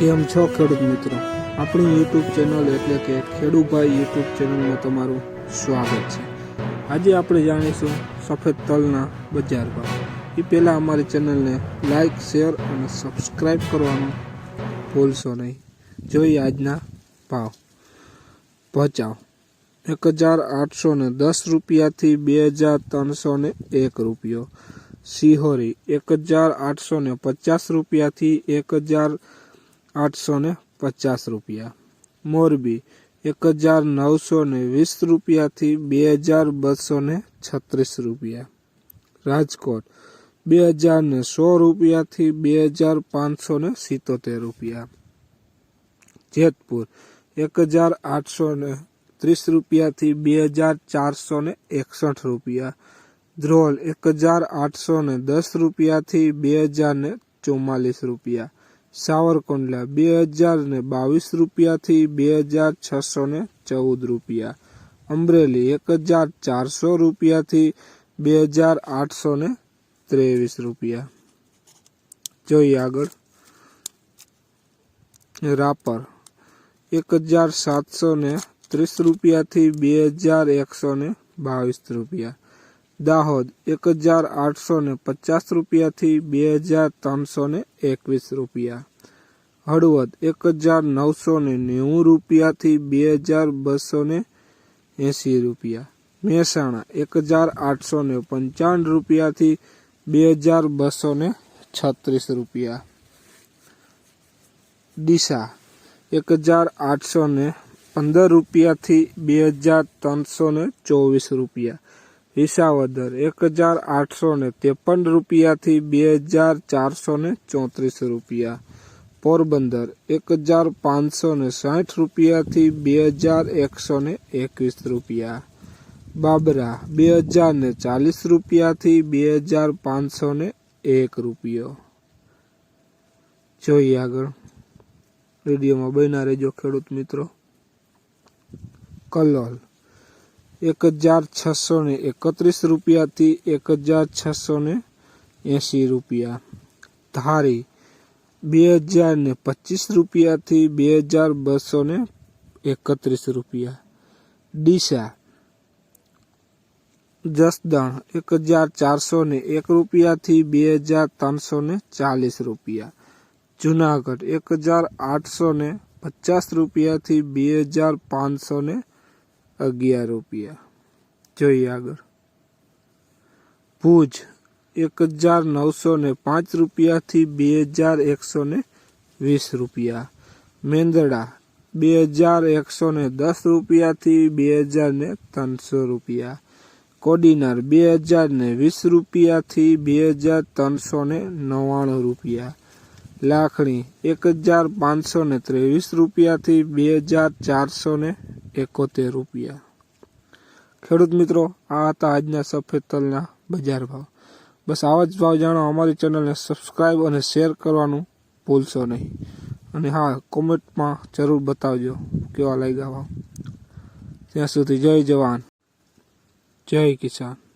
કેમ છો ખેડૂત મિત્રો? આપણી યુટ્યુબ ચેનલ એટલે કે ખેડૂભાઈ યુટ્યુબ ચેનલમાં તમારું સ્વાગત છે. આજે આપણે જાણીશું સફેદ તલના બજાર ભાવ. એ પહેલાં અમારી ચેનલને લાઈક શેર અને સબસ્ક્રાઈબ કરવાનું ભૂલશો નહીં. જોઈએ આજના ભાવ. ભચાઉ. એક હજાર આઠસો ને દસ રૂપિયાથી બે હજાર ત્રણસો ને એક રૂપિયો. સિહોરી. એક હજાર આઠસો ને પચાસ રૂપિયાથી એક હજાર આઠસો ને પચાસ રૂપિયા. મોરબી, એક હજાર નવસો ને વીસ રૂપિયાથી બે હજાર બસો ને છત્રીસ રૂપિયા. રાજકોટ, બે હજાર ને સો રૂપિયાથી બે હજાર પાંચસો ને સિત્તોતેર રૂપિયા. જેતપુર, એક હજાર આઠસો ને ત્રીસ રૂપિયાથી બે હજાર ચારસો ને એકસઠ રૂપિયા. ધ્રોલ, એક હજાર આઠસો ને દસ રૂપિયાથી બે હજાર ને ચુમ્માલીસ રૂપિયા. સાવરકુંડલા બે હજાર ને બાવીસ રૂપિયાથી બે હજાર છસો ને ચૌદ રૂપિયા. અમરેલી એક હજાર ચારસો રૂપિયાથી બે હજાર આઠસો ને ત્રેવીસ રૂપિયા. જોઈએ આગળ. રાપર એક હજાર સાતસો ને ત્રીસ રૂપિયાથી બે હજાર એકસો ને બાવીસ રૂપિયા. દાહોદ એક હજાર આઠસો ને પચાસ રૂપિયાથી બે હજાર ત્રણસો ને એકવીસ રૂપિયા. હળવદ એક હજાર નવસો ને નેવું રૂપિયાથી બે હજાર બસો ને એંસી રૂપિયા. મહેસાણા એક હજાર આઠસો ને પંચાવન રૂપિયાથી બે હજાર બસો ને છત્રીસ રૂપિયા. ડીસા એક હજાર આઠસો ને પંદર રૂપિયાથી બે હજાર ત્રણસો ને ચોવીસ રૂપિયા. વિસાવદર એક હજાર આઠસો ને ત્રેપન રૂપિયાથી બે હજાર ચારસો ને ચોત્રીસ રૂપિયા. પોરબંદર એક હજાર પાંચસો ને સાઠ રૂપિયાથી બે હજાર એકસો ને એકવીસ રૂપિયા. બાબરા બે હજાર ને ચાલીસ રૂપિયાથી બે હજાર પાંચસો ને એક રૂપિયો. જોઈએ આગળ. રેડિયોમાં બન્યા રહેજો ખેડૂત મિત્રો. કલોલ. એક હજાર છસો ને એકત્રીસ રૂપિયાથી એક હજાર છસો ને એંસી રૂપિયા. ધારી બે હજાર ને પચીસ રૂપિયાથી બે હજાર બસો ને એકત્રીસ રૂપિયા. ડીસા જસદણ એક હજાર ચારસો ને એક રૂપિયાથી બે હજાર ત્રણસો ને ચાલીસ રૂપિયા. જુનાગઢ એક હજાર આઠસો ને પચાસ રૂપિયાથી બે હજાર પાંચસો ને અગિયાર રૂપિયા. જોઈએ આગળ. ભુજ એક હજાર નવસો ને પાંચ રૂપિયાથી બે હજાર એકસો ને વીસ રૂપિયા. મેંદડા બે હજાર એકસો ને દસ રૂપિયાથી બે હજાર ને ત્રણસો રૂપિયા. કોડીનાર બે હજાર ને વીસ રૂપિયાથી બે હજાર ત્રણસો ને નવ્વાણું રૂપિયા. લાખણી એક હજાર પાંચસો ને ત્રેવીસ રૂપિયાથી બે હજાર ચારસો ને એકોતેર રૂપિયા. ખેડૂત મિત્રો, આ હતા આજના સફેદ તલના બજાર ભાવ. બસ આવા જ ભાવ જાણો અમારી ચેનલને સબસ્ક્રાઈબ અને શેર કરવાનું ભૂલશો નહીં. અને હા કોમેન્ટમાં જરૂર બતાવજો કેવા લાગ્યા ભાવ. ત્યાં સુધી જય જવાન. જય કિસાન.